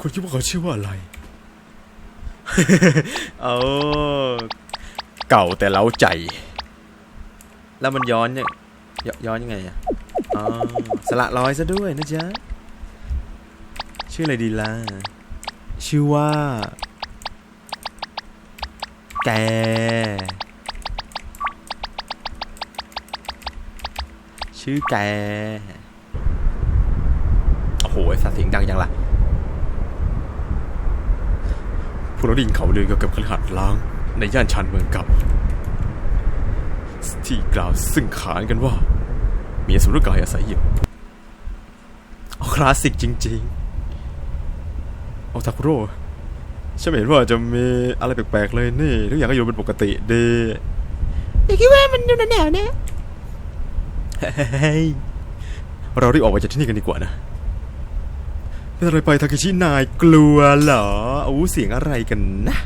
คุณคิดว่าเขาชื่อว่าอะไร เอาเก่าแต่เล้าใจ แล้วมันย้อนเนี่ยยย้อนยังไงอะอ๋อสละร้อยซะด้วยนะจ๊ะ ชื่ออะไรดีล่ะ ชื่อว่า แก ชื่อแก โอ้โหไอ้สัตว์เสียงดังจังล่ะ พวกเราได้ยินเขาเลยเกี่ยวกับคฤหัสถ์ล้างในย่านชานเมืองเก่าที่กล่าวซึ่งขานกันว่า มีอสุรกายอาศัยอยู่เอาคลาสสิกจริงๆเอาทาคุโร่ฉันไม่เห็นว่าจะมีอะไรแปลกๆเลยนี่ทุกอย่างก็อยู่เป็นปกติดีอย่าคิดว่ามันดูหนาวๆนะเฮ้ยเรารีบออกไปจากที่นี่กันดีกว่านะ เป็นอะไรไปทาเคชินายกลัวเหรออู้เสียงอะไรกันนะ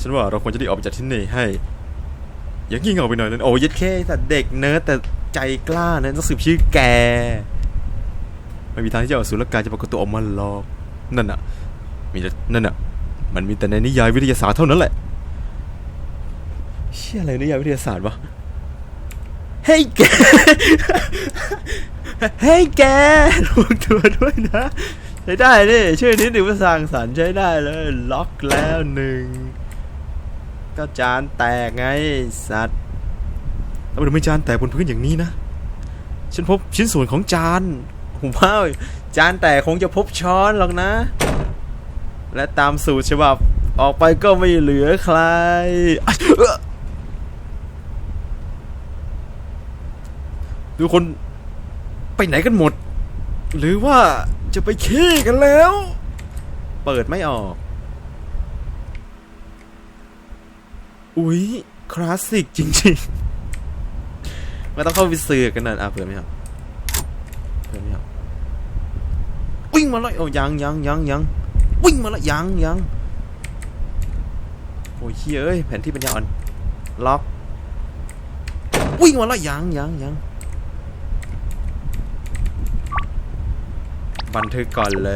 ฉันว่าเราควรจะได้ออกไปจากที่นี่ให้ อย่างยิ่เอาไปหน่อยนั้นโอ้ยัดแค่แต่เด็กเนิร์ดแต่ใจกล้านะต้องสืบชื่อแก ไม่มีทางที่จะเอาสุรกายจะปรากฏตัวออกมาหรอก นั่นน่ะ มีแต่นั่นน่ะ มันมีแต่ในนิยายวิทยาศาสตร์เท่านั้นแหละ เชี่ยอะไรนิยายวิทยาศาสตร์วะ เฮ้ยแก เฮ้ยแกระวังตัวด้วยนะใช้ได้ดิชื่อนี้ถือว่าสร้างสรรค์ใช้ได้เลย ล็อกแล้วหนึ่งก็จานแตกไงสัตว์แล้วมันไม่จานแตกบนพื้นอย่างนี้นะ ฉันพบชิ้นส่วนของจานผมว่าจานแตกคงจะพบช้อนหรอกนะ และตามสูตรฉบับออกไปก็ไม่เหลือใครอะเอ้อทุกคน ไปไหนกันหมด หรือว่าจะไปขี้กันแล้ว เปิดไม่ออก อุ๊ย คลาสสิกจริงๆไม่ต้องเข้าไปเสือกกันนะอะเปิดไม่ออกเปิดไม่ออกวิ่งมาแล้วโอ้ยังยังยังยังวิ่งมาแล้วยังยังโอ้ยเฮ้ยเอ้ยแผนที่ปัญญาอ่อนล็อกวิ่งมาแล้วยังยังยัง บันทึกก่อนเล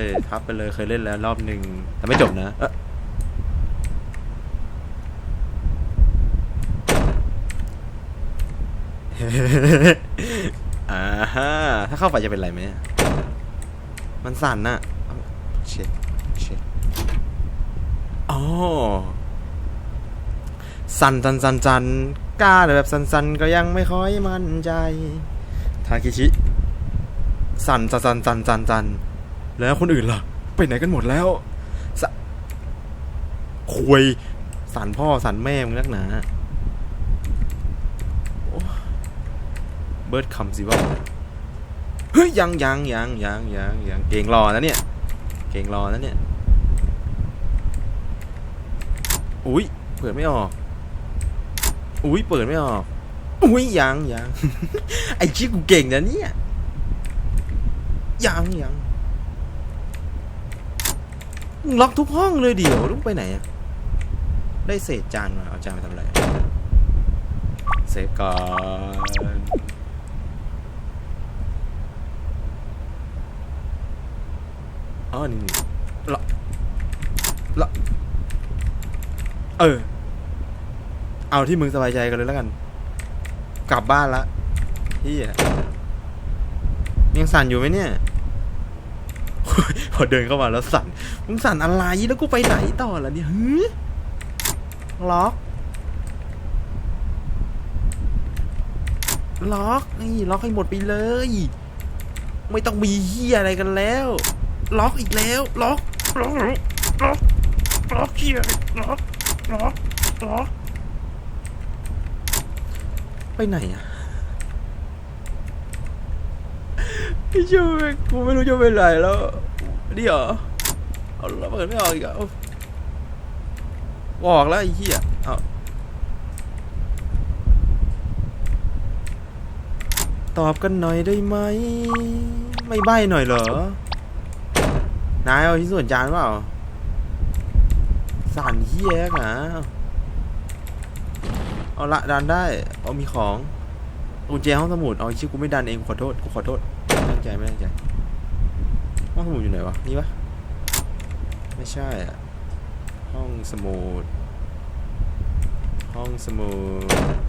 ยทับไปเลยเคยเล่นแล้วรอบหนึ่งแต่ไม่จบนะเอ๊ะอ่าฮะถ้าเข้าไปจะเป็นไรไหมมันสั่นน่ะเอาเช็คเช็คอ๋อสั่นสันสันสันกล้าแต่แบบสั่นสันก็ยังไม่ค่อยมั่นใจ ทาคิชิ สั่นสั่นสั่นสั่นสั่นสั่นแล้วคนอื่นล่ะ ไปไหนกันหมดแล้วสะคุยสั่นพ่อสั่นแม่มึงนักหนาเบิร์ดคำสิว่าเฮ้ยยังยังยังยังยังยังเก่งรอนะเนี่ย เก่งรอนะเนี่ยอุ้ยเปิดไม่ออกอุ้ยเปิดไม่ออกอุ้ยยังยังไอ้ชี้กูเก่งนะเนี่ย ยังยังล็อกทุกห้องเลยเดี๋ยวต้องไปไหนอะได้เศษจานมาเอาจานไปทำอะไรเซฟก่อนอ๋อนี่ละละเออ เอาที่มึงสบายใจกันเลยแล้วกัน กลับบ้านละพี่อะยังสั่นอยู่ไหมเนี่ย พอเดินเข้ามาแล้วสั่นมึงสั่นอะไรแล้วกูไปไหนต่อล่ะเนี่ยฮึล็อก ล็อกนี่ล็อกให้หมดไปเลย ไม่ต้องมีเฮียอะไรกันแล้ว ล็อกอีกแล้ว ล็อกล็อกล็อกล็อกเฮียล็อกล็อกล็อกไปไหนอะพี่ช่วยกูไม่รู้จะไปไหนแล้ว นี่เหรอเอาแล้วเปิดไม่ออกอีกเหรอบอกแล้วไอ้เหี้ยเอาตอบกันหน่อยได้ไหม ไม่ใบ้หน่อยเหรอ นายเอาที่ส่วนจานเปล่า สั่นเฮี้ยนะเอาละดันได้ เอามีของกุญแจห้องสมุด เอาชื่อกูไม่ดันเองขอโทษ กูขอโทษไม่ตั้งใจไม่ตั้งใจ ห้องสมุดอยู่ไหนวะ นี่ปะไม่ใช่อะ ห้องสมุด ห้องสมุด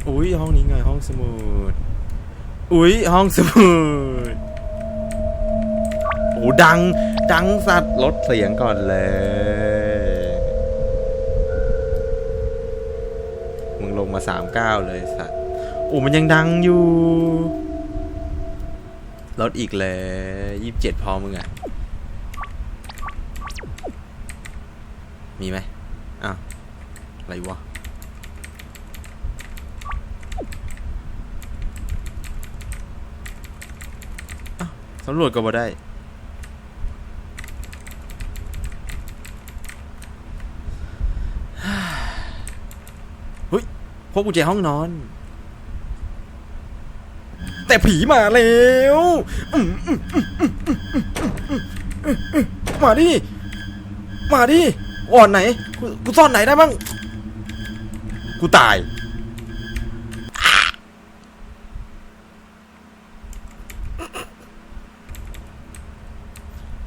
อุ้ยห้องนี้ไงห้องสมุด อุ้ยห้องสมุด โอ้ดัง ดังสัตว์ลดเสียงก่อนเลยมึงลงมาสามเก้าเลยสัตว์โอ้มันยังดังอยู่ลดอีกเลยยี่สิบเจ็ดพอมึงอะ มีไหมอ้าวอะไรวะสำรวจก็บ่ได้ เฮ้ยพบกุญแจห้องนอน แต่ผีมาแล้ว มาดิ มาดิ อ่อนไหนกูกูซ่อนไหนได้บ้างกูตาย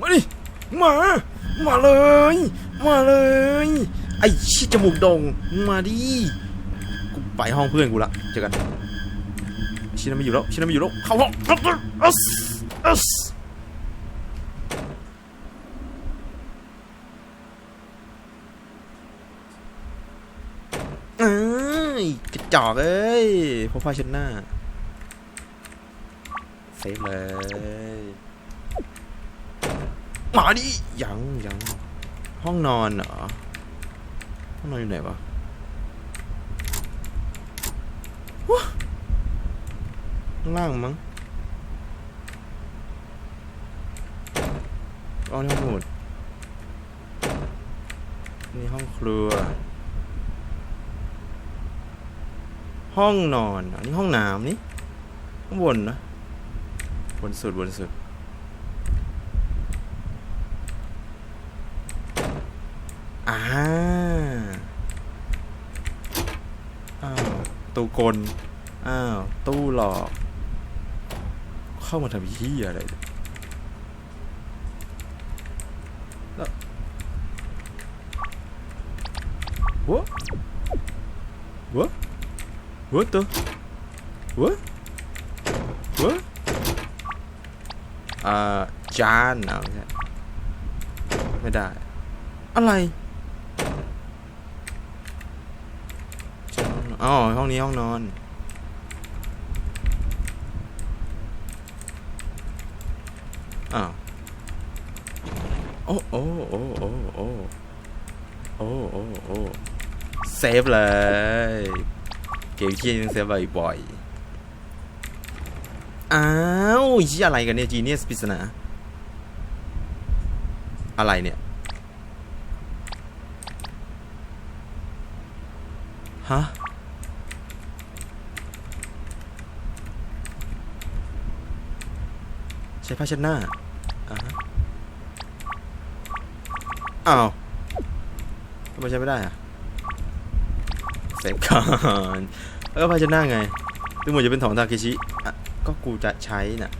มาดิ มา มาเลย มาเลย ไอ้ชิจมูกโดง มาดิ กูไปห้องเพื่อนกูละเจอกัน ชินาไม่อยู่แล้ว ชินาไม่อยู่แล้ว เข้าห้องอัสอัส เอ้ยกระจอกเอ้ยพบผ้าเช็ดหน้าเซฟเลยมาดิยังยังห้องนอนเหรอห้องนอนอยู่ไหนวะวะข้างล่างมั้งเอาในห้องสมุดนี่ห้องครัว ห้องนอน อันนี้ห้องน้ำนี่ข้างบนนะบนสุดบนสุด อ่าอ้าวตู้กล อ้าว ตู้หลอก เข้ามาทำที่อะไร What the? What? What? อ่าจานเอาไม่ใช่ไม่ได้ อะไรอ๋อห้องนี้ห้องนอน อ้าว โอ้โอ้โอ้โอ้โอ้โอ้โอ้เซฟเลย เกมที่ยังเซฟบ่อยๆ อ้าวยี่อะไรกันเนี่ยจีเนียสปริศนา อะไรเนี่ย ฮะ ใช้ผ้าเช็ดหน้าอะอ้าวทำไมใช้ไม่ได้อะ เซฟก่อนแล้วก็ผ้าชน้าไงดูเหมือนจะเป็นของทาเคชิอะก็กูจะใช้น่ะ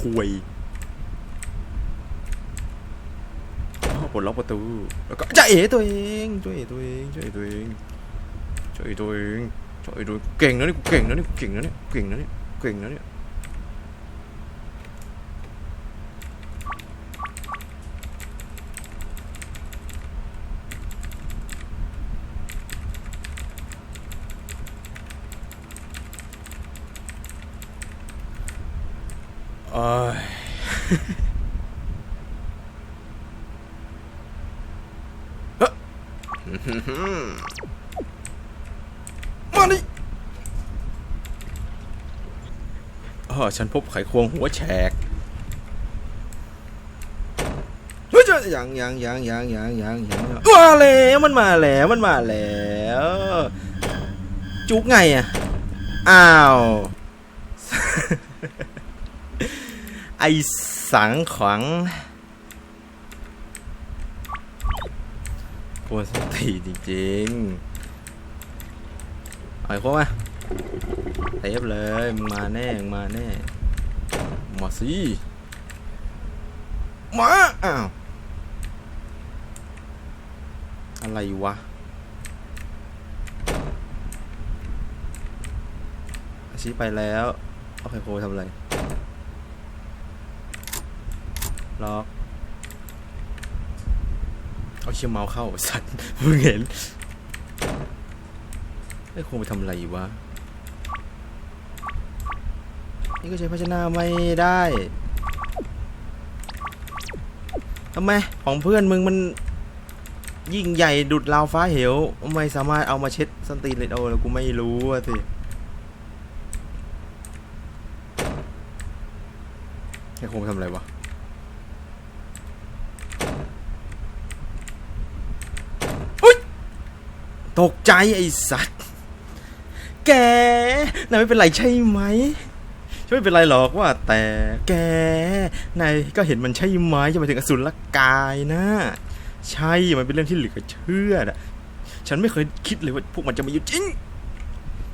คุยปลดล็อกประตูแล้วก็จะเอ๋ตัวเองจะเอ๋ตัวเองจะเอ๋ตัวเองจะเอ๋ตัวเองจะเอ๋ตัวเองเก่งนะนี่กูเก่งนะนี่กูเก่งนะเนี่ยเก่งนะเนี่ยเก่งนะเนี่ย โอ้ย เฮ้ยมาดิเออ ฉันพบไขควงหัวแฉกเฮ้ยจะยังยังยังยังยังยังยังมาแล้วมันมาแล้วมันมาแล้ว จุกไงอะ อ้าว ไอสังขวังปวดสติจริงๆ เอาไอ้พวกมา เทปเลยมึงมาแน่มึงมาแน่มาสิมาอ้าวอะไรวะอาชีไปแล้วโอเคโคทำอะไรล็อกเอาเชี่ยเมาส์เข้าสัตว์เพิ่งเห็นไอ้โคไปทำอะไรวะ นี่ก็ใช้ภาชนะไม่ได้ทำไมของเพื่อนมึงมันยิ่งใหญ่ดุดราวฟ้าเหวไม่สามารถเอามาเช็ดสันตีนเลยโอแล้วกูไม่รู้อะสิไอ้โคงทำอะไรวะตกใจไอ้สัตว์ แกนายไม่เป็นไรใช่ไหม ไม่เป็นไรหรอกว่า แต่แกนายก็เห็นมันใช่ไหมจะมาถึงอสุรกายนะ ใช่มันเป็นเรื่องที่เหลือเชื่อนะฉันไม่เคยคิดเลยว่าพวกมันจะมาอยู่จริง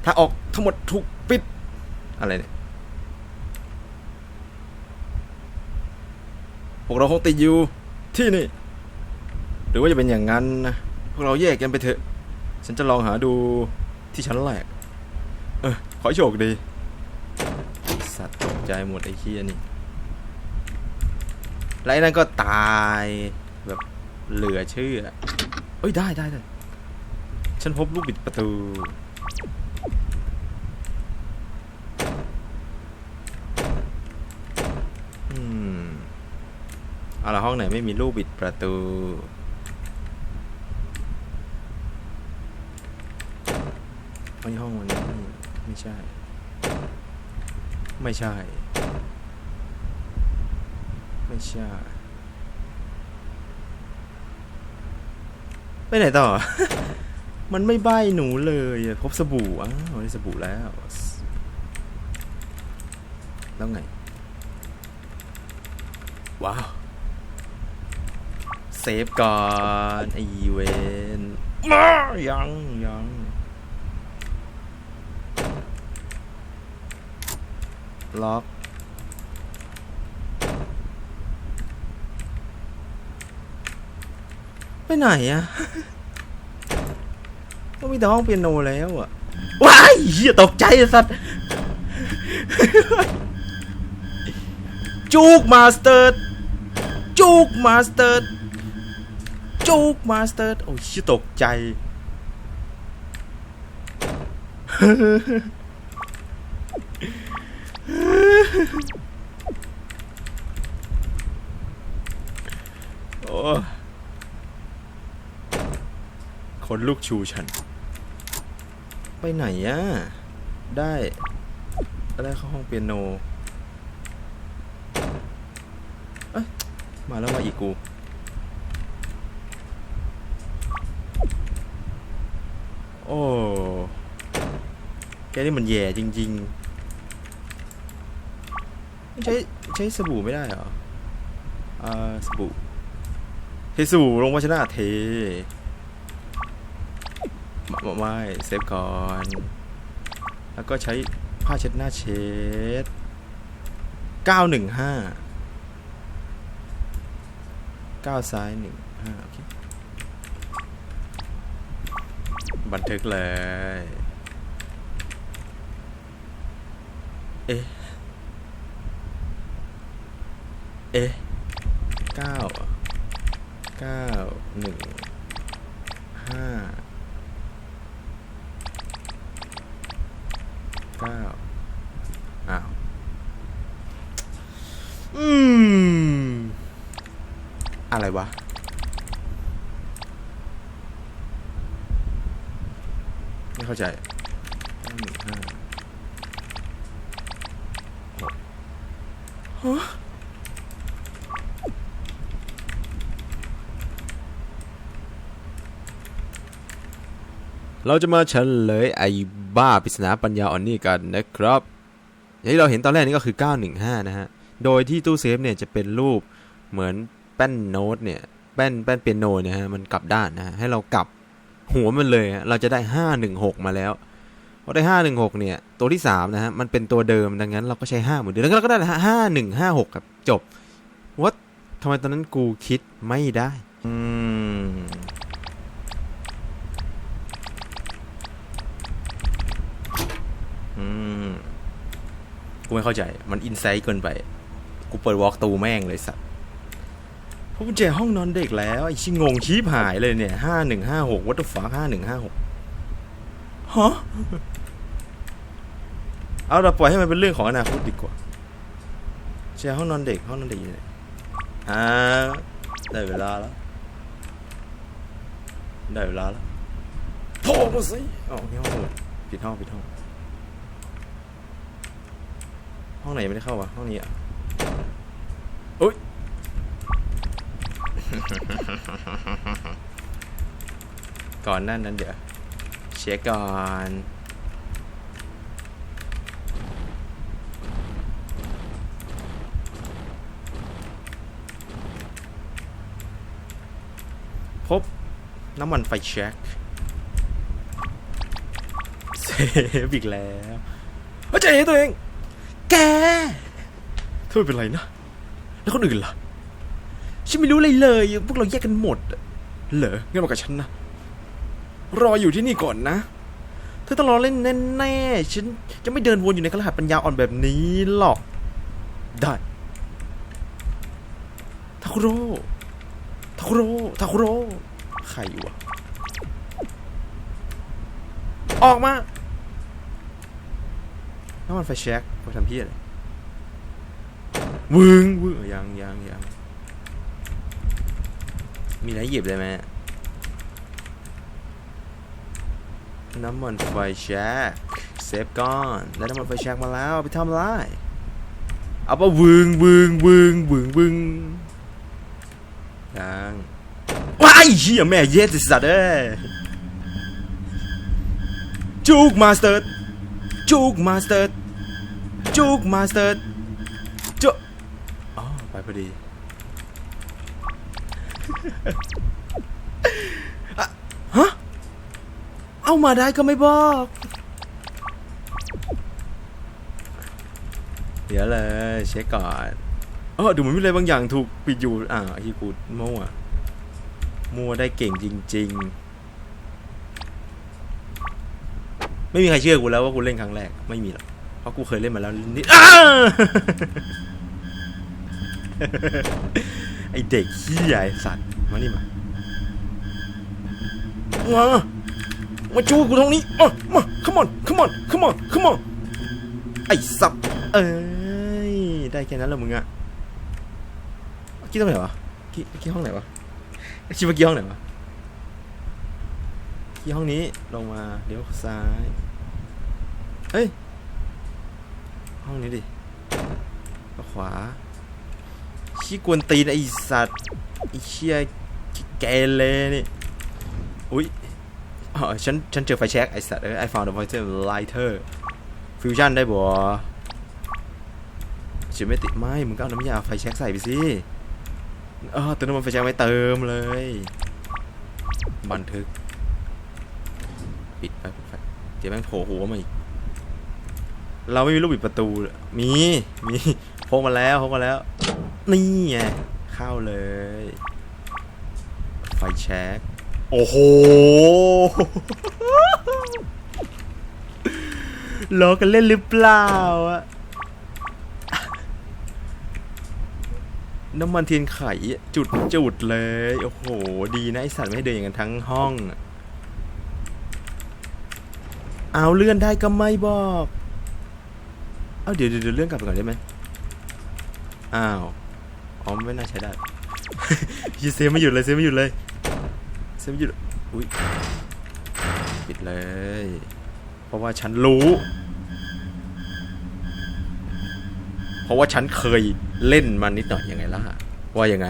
ถ้าออกทั้งหมดถูกปิด อะไรเนี่ย พวกเราคงติดอยู่ที่นี่ หรือว่าจะเป็นอย่างนั้นนะ พวกเราแยกกันไปเถอะ ฉันจะลองหาดูที่ชั้นแรก เออ ขอโชคดี ใจหมดไอ้เคียนี่แล้วไอ้นั่นก็ตายแบบเหลือเชื่อเอ้ยได้ได้ได้ฉันพบลูกบิดประตู อืมเอาละห้องไหนไม่มีลูกบิดประตูไม่ห้องวันนี้ไม่ใช่ ไม่ใช่ ไม่ใช่ ไปไหนต่อ มันไม่ใบ้หนูเลย พบสบู่อ้าวได้สบู่แล้ว แล้วไง ว้าว เซฟก่อนไอเวนมายังยัง ล็อกไปไหนอะก็มีแต่ห้องเปียโนแล้วอะว้ายเหี้ยตกใจไอ้สัตว์จูกมาสเตอร์จูกมาสเตอร์จูกมาสเตอร์โอ้ยเหี้ยตกใจ โอ้คนลูกชูฉัน ไปไหนอะได้ได้เข้าห้องเปียโน เอ้ย มาแล้วมาอีกกู โอ้ แกนี่มันแย่จริง ๆ ใช้ใช้สบู่ไม่ได้เหรออ่าสบู่เทสบู่ลงภาชนะเทไม่ไม่เซฟก่อน แล้วก็ใช้ผ้าเช็ดหน้าเช็ด 915 9 ซ้าย 1 5 โอเค บันทึกเลย เอ๊ะ เอ๊ะเก้าเก้าหนึ่งห้าเก้าอ้าวอืม อะไรวะไม่เข้าใจเก้าหนึ่งห้าหกฮะ เราจะมาเฉลยไอ้บ้าปริศนาปัญญาอ่อนนี่กันนะครับ อย่างที่เราเห็นตอนแรกนี่ก็คือ 915 นะฮะ โดยที่ตู้เซฟเนี่ยจะเป็นรูปเหมือนแป้นโน้ตเนี่ย แป้นแป้นเปียโนเนี่ยฮะ มันกลับด้านนะฮะ ให้เรากลับหัวมันเลย เราจะได้ 516 มาแล้วพอได้ห้าหนึ่งหกเนี่ย ตัวที่สามนะฮะ มันเป็นตัวเดิม ดังนั้นเราก็ใช้ห้าเหมือนเดิม แล้วก็เราก็ได้ห้าหนึ่งห้าหกครับ จบว่าทำไมตอนนั้นกูคิดไม่ได้ อืม อืม กูไม่เข้าใจ มันอินไซต์เกินไป กูเปิดวอล์กตูแม่งเลยสัตว์เพราะกุญแจห้องนอนเด็กแล้ว ไอ้ชิงงชีพหายเลยเนี่ยห้าหนึ่งห้าหกวัตถุฟ้าห้าหนึ่งห้าหกฮะเอาเราปล่อยให้มันเป็นเรื่องของอนาคตดีกว่าแชร์ห้องนอนเด็กห้องนอนเด็กอยู่ไหนอ่าได้เวลาแล้ว ได้เวลาแล้วโทรมาสิอ๋อนี่ห้องสมุดปิดห้องปิดห้อง ห้องไหนไม่ได้เข้าวะห้องนี้อะอุ้ยก่อนนั่นนั้นเดี๋ยวเช็คก่อนพบน้ำมันไฟแช็คเซฟอีกแล้วเฮ้ยใจเย็นตัวเอง แกเธอไม่เป็นไรนะ แล้วคนอื่นล่ะ ฉันไม่รู้เลยเลย พวกเราแยกกันหมด เหรองั้นมากับฉันนะ รออยู่ที่นี่ก่อนนะ เธอต้องรอเล่นแน่ๆ ฉันจะไม่เดินวนอยู่ในคฤหาสปัญญาอ่อนแบบนี้หรอก ได้ทาคุโร่ทาคุโร่ทาคุโร่ใครวะ ออกมาน้ำมันไฟแช็ก ไปทำเพี่อะไรวึงวึงยังยังยังมีอะไรหยิบเลยไหมน้ำมันไฟแช็กเซฟก้อนได้น้ำมันไฟแช็กมาแล้วไปทำอะไรเอาปะวึงวึงวึงวึงวึงยังว้ายเฮียแม่เย็ดสัตว์เอ้ยจูกมาสเตอร์จูกมาสเตอร์ จุกมาสเตอร์จุกอ๋อไปพอดีฮะ เอามาได้ก็ไม่บอก เดี๋ยวเลยเช็คก่อนเออดูเหมือนมีอะไรบางอย่างถูกปิดอยู่ อ่าที่กูมั่วมั่วได้เก่งจริง ๆ ไม่มีใครเชื่อกูแล้วว่ากูเล่นครั้งแรก ไม่มีหรอก เพราะกูเคยเล่นมาแล้วนิดไอเด็กขี้ยไอสัตว์มานี่มามามาจูกูตรงนี้มามา come on come on come on come on ไอสัตว์เอ้ยได้แค่นั้นแล้วมึงอะกี้ตรงไหนวะกี้กี้ห้องไหนวะคิดเมื่อกี้ห้องไหนวะกี้ห้องนี้ลงมาเดี๋ยวซ้ายเฮ้ย ห้องนี้ดิขวาขี้กวนตีนไอสัตว์ไอเชี่ยแกเลนี่อุ้ยอ๋อฉันฉันเจอไฟแช็กไอสัตว์เอ้ย I found a vital lighter ฟิวชั่นได้บ่จะไม่ติดไม่มึงก็เอาน้ำยาไฟแช็กใส่ไปสิเออเติมน้ำมันไฟแช็กไม่เติมเลย บันทึก ปิดไปปิดไปเดี๋ยวแม่งโผล่หัวมาอีก เราไม่มีลูกบิดประตู มี มีพกมาแล้วพกมาแล้ว นี่ไง เข้าเลย ไฟแช็กโอ้โห ล้อกันเล่นหรือเปล่าอะน้ำมันเทียนไขจุดจุดเลย โอ้โห ดีนะไอสัตว์ไม่ให้เดินอย่างนั้นทั้งห้องอะเอาเลื่อนได้ก็ไม่บอก เอาเดี๋ยวเดี๋ยวเดี๋ยวเลื่อนกลับไปก่อนได้ไหมอ้าวอ๋อไม่น่าใช้ได้ยีเซฟไม่หยุดเลยเซฟไม่หยุดเลยเซฟไม่หยุดอุ้ยปิดเลย เพราะว่าฉันรู้ เพราะว่าฉันเคยเล่นมันนิดหน่อยยังไงล่ะว่ายังไง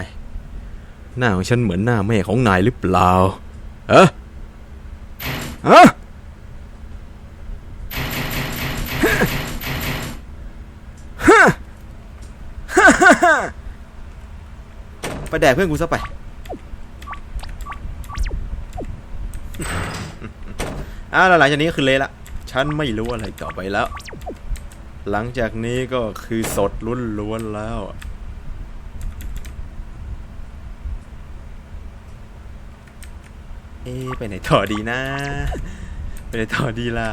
หน้าของฉันเหมือนหน้าแม่ของนายหรือเปล่าเอะฮะ ไปแดกเพื่อนกูซะไป อ้าวหลังจากนี้ก็คือเละละ ฉันไม่รู้อะไรต่อไปแล้ว หลังจากนี้ก็คือสดล้วนแล้วเอ๊ไปไหนต่อดีนะ ไปไหนต่อดีล่ะ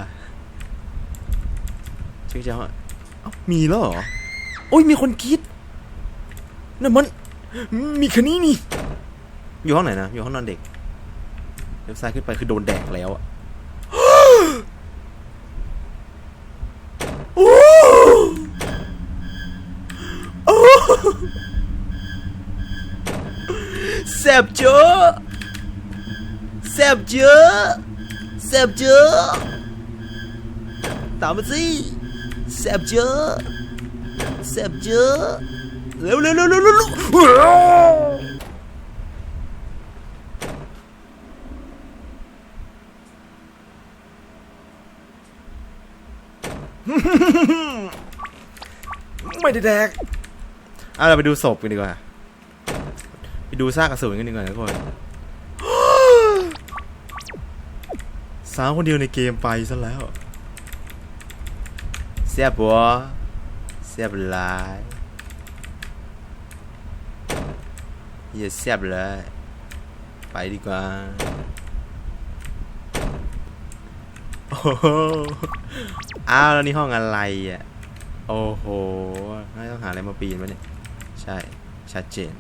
ชื่อเจ้าอะเอ้ามีแล้วเหรอ โอ้ยมีคนคิดนั่นมัน มีคันนี้นี่ อยู่ห้องไหนนะ อยู่ห้องนอนเด็กเลี้ยวซ้ายขึ้นไปคือโดนแดกแล้วอะแซบเจอแซบเจอแซบเจอตามมาสิแซบเจอแซบเจอ เร็วเร็วเร็วเร็วเร็วไม่ได้แดกเอาเราไปดูศพกันดีกว่า ไปดูซากกระสุนกันดีกว่าทุกคนสาวคนเดียวในเกมไปซะแล้วเสียบัวเสียบลาย อย่าเสียบเลย ไปดีกว่า โอ้โหอ้าวแล้วนี่ห้องอะไรอะ โอ้โหน่าต้องหาอะไรมาปีนวะเนี่ย ใช่ ชัดเจน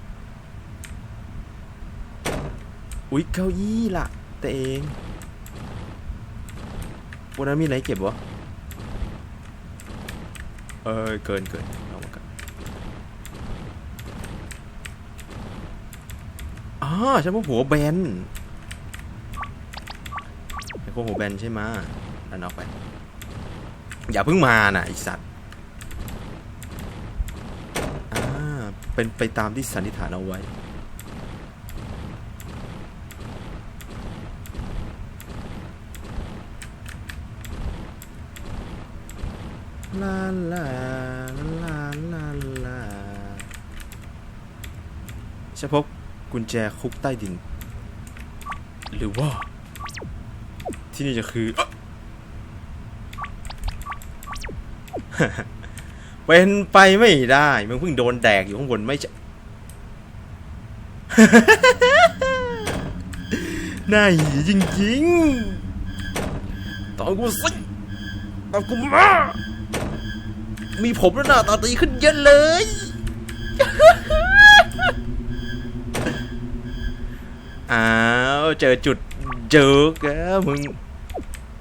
อุ๊ย เก้าอี้ล่ะแต่เองวันนั้นมีอะไรเก็บวะ เออเกินเกินเอ๋อฉันว่าหัวแบนไอ้พวกหัวแบนใช่ไหมะดันออกไป อย่าเพิ่งมานะไอสัตว์อ่าเป็นไปตามที่สันนิษฐานเอาไว้ลาลาลาลาลาฉันพบ กุญแจคุกใต้ดิน หรือว่า ที่นี่จะคือ เป็นไปไม่ได้มึงเพิ่งโดนแดกอยู่ข้างบนไม่ใช่น่าหีจริงๆตอนกูสิตอนกูมา มีผมแล้วหน้าตาดีขึ้นเยอะเลย อ้าวเจอจุดเจอแกมึง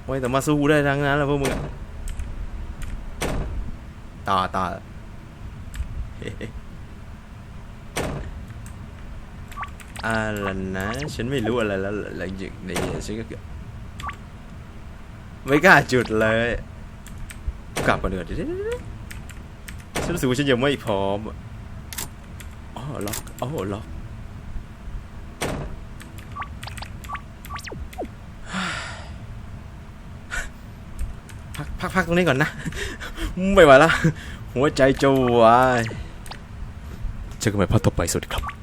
ไว้แต่มาสู้ได้ทั้งนั้นแหล้วพวกมึงต่อต่ออะไรนะฉันไม่รู้อะไรแล้วหลังจากนี้ฉันก็เกือบไม่กล้าจุดเลย กลับมาเดือยดิฉันรู้สึกว่าฉันยังไม่พร้อมอ๋อล็อกอ๋อล็อก พักพักตรงนี้ก่อนนะไม่ไหวละหัวใจจะวายเจอกันใหม่ภาคต่อไปสวัสดีครับ